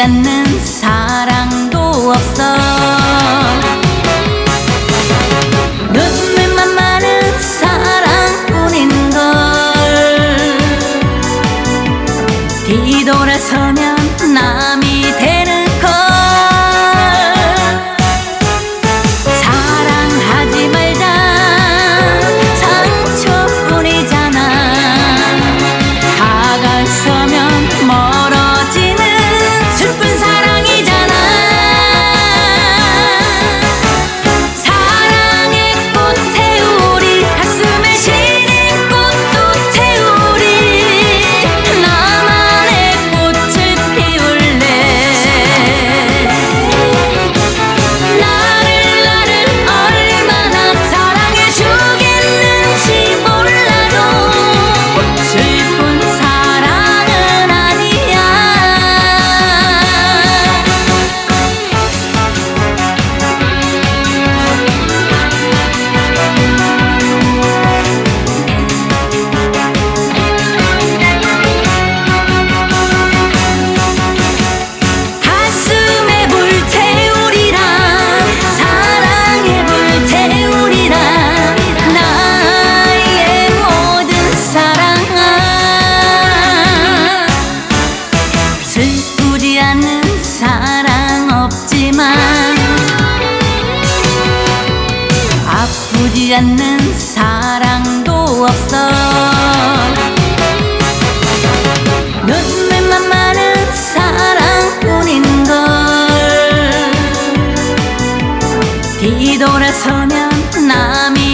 않는 사랑도 없어. 눈물만 많은 사랑뿐인 걸 뒤돌아서면 나 않는 사랑도 없어. 눈물만 많은 사랑뿐인 걸 뒤돌아서면 남이